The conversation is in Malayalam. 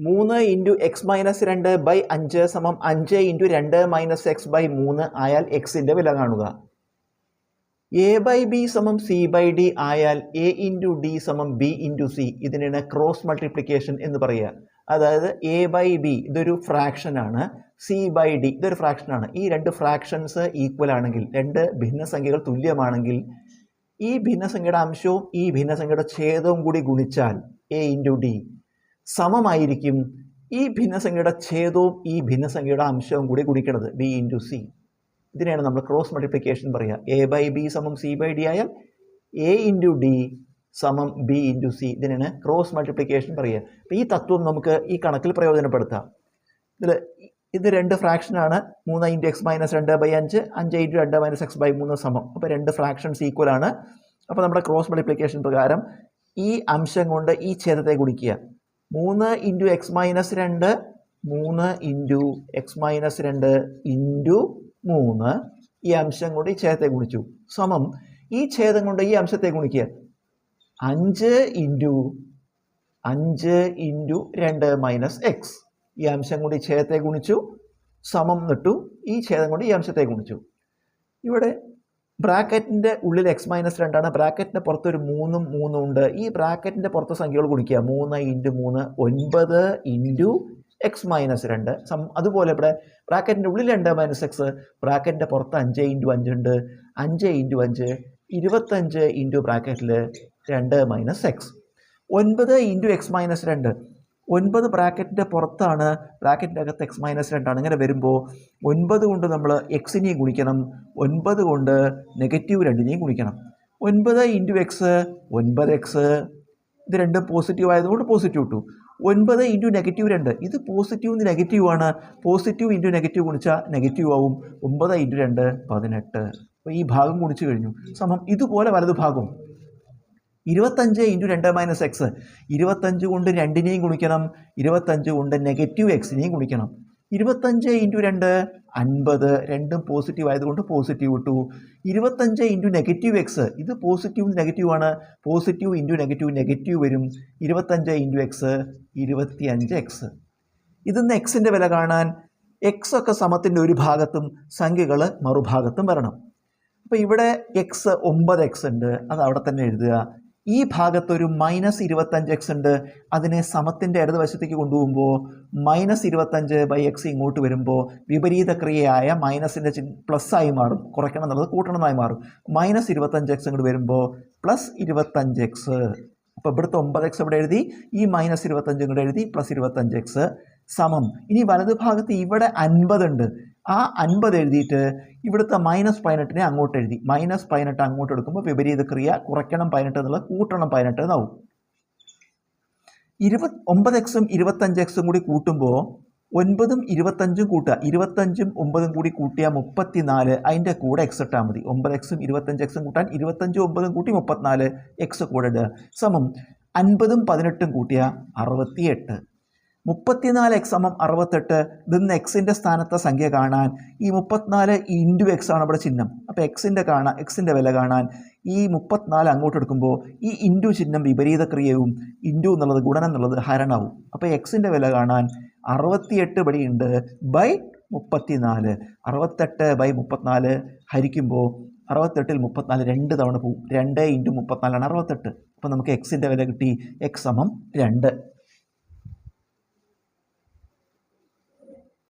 മൂന്ന് ഇന്റു എക്സ് മൈനസ് രണ്ട് ബൈ അഞ്ച് സമം അഞ്ച് ഇന്റു രണ്ട് മൈനസ് എക്സ് ബൈ മൂന്ന് ആയാൽ എക്സിന്റെ വില കാണുക. എ ബൈ ബി സമം സി ബൈ ഡി ആയാൽ എ ഇന്റു ഡി സമം ബി ഇന്റു സി ഇതിനാണ് ക്രോസ് മൾട്ടിപ്ലിക്കേഷൻ എന്ന് പറയുക. അതായത് എ ബൈ ബി ഇതൊരു ഫ്രാക്ഷനാണ് സി ബൈ ഡി ഇതൊരു ഫ്രാക്ഷനാണ് ഈ രണ്ട് ഫ്രാക്ഷൻസ് ഈക്വൽ ആണെങ്കിൽ രണ്ട് ഭിന്നസംഖ്യകൾ തുല്യമാണെങ്കിൽ ഈ ഭിന്നസംഖ്യയുടെ അംശവും ഈ ഭിന്നസംഖ്യയുടെ ഛേദവും കൂടി ഗുണിച്ചാൽ എ ഇന്റു ഡി സമമായിരിക്കും ഈ ഭിന്നസംഖ്യയുടെ ഛേദവും ഈ ഭിന്നസംഖ്യയുടെ അംശവും കൂടി ഗുണിക്കണത് ബി ഇന്റു സി ഇതിനെയാണ് നമ്മൾ ക്രോസ് മൾട്ടിപ്ലിക്കേഷൻ പറയുക. എ ബൈ ബി സമം സി ബൈ ഡി ആയാൽ എ ഇന്റു ഡി സമം ബി ഇന്റു സി ഇതിനാണ് ക്രോസ് മൾട്ടിപ്ലിക്കേഷൻ പറയുക. അപ്പോൾ ഈ തത്വം നമുക്ക് ഈ കണക്കിൽ പ്രയോജനപ്പെടുത്താം. ഇതിൽ ഇത് രണ്ട് ഫ്രാക്ഷനാണ് മൂന്ന് ഇന്റു എക്സ് മൈനസ് രണ്ട് ബൈ അഞ്ച് അഞ്ച് ഇന്റു രണ്ട് മൈനസ് എക്സ് ബൈ മൂന്ന് സമം. അപ്പോൾ രണ്ട് ഫ്രാക്ഷൻസ് ഈക്വൽ ആണ്. അപ്പോൾ നമ്മുടെ ക്രോസ് മൾട്ടിപ്ലിക്കേഷൻ പ്രകാരം ഈ അംശം കൊണ്ട് ഈ ഛേദത്തെ ഗുണിക്കുക. മൂന്ന് ഇന്റു എക്സ് മൈനസ് രണ്ട് മൂന്ന് ഇന്റു എക്സ് മൈനസ് രണ്ട് ഇന്റു മൂന്ന്. ഈ അംശം കൊണ്ട് ഈ ഛേദത്തെ ഗുണിച്ചു. സമം. ഈ ഛേദം കൊണ്ട് ഈ അംശത്തെ ഗുണിക്കുക അഞ്ച് ഇന്റു അഞ്ച് ഇന്റു രണ്ട് മൈനസ് എക്സ് ഈ അംശം കൊണ്ട് ഈ ഛേദത്തെ ഗുണിച്ചു സമം നിട്ടു ഈ ഛേദം കൊണ്ട് ഈ അംശത്തെ ഗുണിച്ചു. ഇവിടെ ബ്രാക്കറ്റിന്റെ ഉള്ളിൽ എക്സ് മൈനസ് രണ്ടാണ് ബ്രാക്കറ്റിന്റെ പുറത്ത് ഒരു മൂന്നും മൂന്നും ഉണ്ട്. ഈ ബ്രാക്കറ്റിന്റെ പുറത്തെ സംഖ്യകൾ കുടിക്കുക മൂന്ന് ഇന്റു മൂന്ന് ഒൻപത് ഇന്റു എക്സ് മൈനസ് രണ്ട്. സം അതുപോലെ ഇവിടെ ബ്രാക്കറ്റിന്റെ ഉള്ളിൽ രണ്ട് മൈനസ് എക്സ് ബ്രാക്കറ്റിന്റെ പുറത്ത് അഞ്ച് ഇന്റു അഞ്ചുണ്ട് അഞ്ച് ഇന്റു അഞ്ച് ഇരുപത്തഞ്ച് ഇന്റു ബ്രാക്കറ്റിൽ രണ്ട് മൈനസ് എക്സ് ഒൻപത് ഇന്റു എക്സ് മൈനസ് രണ്ട്. ഒൻപത് ബ്രാക്കറ്റിന്റെ പുറത്താണ് ബ്രാക്കറ്റിന്റെ അകത്ത് എക്സ് മൈനസ് രണ്ടാണ് ഇങ്ങനെ വരുമ്പോൾ ഒൻപത് കൊണ്ട് നമ്മൾ എക്സിനെയും ഗുണിക്കണം. ഒൻപത് കൊണ്ട് നെഗറ്റീവ് രണ്ടിനെയും ഗുണിക്കണം. ഒൻപത് ഇന്റു എക്സ് ഒൻപത് എക്സ് ഇത് രണ്ടും പോസിറ്റീവ് ആയതുകൊണ്ട് പോസിറ്റീവ് ഇട്ടു. ഒൻപത് ഇന്റു നെഗറ്റീവ് രണ്ട്. ഇത് പോസിറ്റീവ് നെഗറ്റീവ് ആണ്. പോസിറ്റീവ് ഇന്റു നെഗറ്റീവ് ഗുണിച്ചാൽ നെഗറ്റീവ് ആവും. ഒമ്പത് ഇന്റു രണ്ട് പതിനെട്ട്. അപ്പോൾ ഈ ഭാഗം ഗുണിച്ച് കഴിഞ്ഞു. സമം ഇതുപോലെ വലതു ഭാഗം. ഇരുപത്തഞ്ച് ഇന്റു രണ്ട് മൈനസ് എക്സ്. ഇരുപത്തഞ്ച് കൊണ്ട് രണ്ടിനെയും ഗുണിക്കണം. ഇരുപത്തഞ്ച് കൊണ്ട് നെഗറ്റീവ് എക്സിനെയും ഗുണിക്കണം. ഇരുപത്തഞ്ച് ഇന്റു രണ്ട് അൻപത്. രണ്ടും പോസിറ്റീവ് ആയതുകൊണ്ട് പോസിറ്റീവ് ഇട്ടു. ഇരുപത്തഞ്ച് ഇന്റു നെഗറ്റീവ് എക്സ്. ഇത് പോസിറ്റീവ് നെഗറ്റീവ് ആണ്. പോസിറ്റീവ് ഇന്റു നെഗറ്റീവ് നെഗറ്റീവ് വരും. ഇരുപത്തഞ്ച് ഇന്റു എക്സ് ഇരുപത്തിയഞ്ച് എക്സ്. ഇതിന്ന് എക്സിന്റെ വില കാണാൻ. എക്സ് ഒക്കെ സമത്തിന്റെ ഒരു ഭാഗത്തും സംഖ്യകൾ മറുഭാഗത്തും വരണം. അപ്പോൾ ഇവിടെ എക്സ് ഒമ്പത് എക്സ് ഉണ്ട്. അത് അവിടെ തന്നെ എഴുതുക. ഈ ഭാഗത്തൊരു മൈനസ് ഇരുപത്തഞ്ച് എക്സ് ഉണ്ട്. അതിനെ സമത്തിന്റെ ഇടതുവശത്തേക്ക് കൊണ്ടുപോകുമ്പോൾ മൈനസ് ഇരുപത്തഞ്ച് ബൈ എക്സ് ഇങ്ങോട്ട് വരുമ്പോൾ വിപരീത ക്രിയയായ മൈനസിന്റെ ചി പ്ലസ് ആയി മാറും. കുറയ്ക്കണം എന്നുള്ളത് കൂട്ടണമെന്നായി മാറും. മൈനസ് ഇരുപത്തഞ്ച് എക്സ് ഇങ്ങോട്ട് വരുമ്പോൾ പ്ലസ് ഇരുപത്തഞ്ച് എക്സ് അപ്പോൾ ഇവിടുത്തെ ഒമ്പത് എക്സ് ഇവിടെ എഴുതി? ഈ മൈനസ് ഇരുപത്തഞ്ച് ഇങ്ങോട്ട് എഴുതി പ്ലസ് ഇരുപത്തഞ്ച് എക്സ് സമം. ഇനി വലത് ഭാഗത്ത് ഇവിടെ അൻപതുണ്ട് ആ അൻപത് എഴുതിയിട്ട് ഇവിടുത്തെ മൈനസ് പതിനെട്ടിനെ അങ്ങോട്ട് എഴുതി. മൈനസ് പതിനെട്ട് അങ്ങോട്ട് എടുക്കുമ്പോൾ വിപരീത ക്രിയ കുറയ്ക്കണം പതിനെട്ട് എന്നുള്ളത് കൂട്ടണം പതിനെട്ട് എന്നാവും. ഇരുപത് ഒമ്പത് എക്സും ഇരുപത്തഞ്ച് എക്സും കൂടി കൂട്ടുമ്പോൾ ഒൻപതും ഇരുപത്തഞ്ചും കൂട്ടുക. ഇരുപത്തഞ്ചും ഒമ്പതും കൂടി കൂട്ടിയാൽ മുപ്പത്തിനാല്. അതിന്റെ കൂടെ എക്സ് ഇട്ടാൽ മതി. ഒമ്പത് എക്സും ഇരുപത്തഞ്ച് എക്സും കൂട്ടാൻ ഇരുപത്തഞ്ചും ഒമ്പതും കൂട്ടി മുപ്പത്തിനാല് എക്സ് കൂടെ ഇടുക. സമം. അൻപതും പതിനെട്ടും കൂട്ടിയ അറുപത്തിയെട്ട്. മുപ്പത്തിനാല് എക്സ് സമം അറുപത്തെട്ട് ഇതിന്ന് എക്സിന്റെ സ്ഥാനത്തെ സംഖ്യ കാണാൻ ഈ മുപ്പത്തിനാല് ഇന്റു എക്സ് ആണ് ഇവിടെ ചിഹ്നം. അപ്പോൾ എക്സിന്റെ കാണാൻ എക്സിന്റെ വില കാണാൻ ഈ മുപ്പത്തിനാല് അങ്ങോട്ട് എടുക്കുമ്പോൾ ഈ ഇന്റു ചിഹ്നം വിപരീത ക്രിയയും ഇന്റു എന്നുള്ളത് ഗുണനം എന്നുള്ളത് ഹരണവും. അപ്പോൾ എക്സിന്റെ വില കാണാൻ അറുപത്തിയെട്ട് പടിയുണ്ട് ബൈ മുപ്പത്തിനാല്. അറുപത്തെട്ട് ബൈ മുപ്പത്തിനാല് ഹരിക്കുമ്പോൾ അറുപത്തെട്ടിൽ മുപ്പത്തിനാല് രണ്ട് തവണ പോവും. രണ്ട് ഇന്റു മുപ്പത്തിനാലാണ് അറുപത്തെട്ട്. അപ്പോൾ നമുക്ക് എക്സിന്റെ വില കിട്ടി എക്സ് സമം രണ്ട്.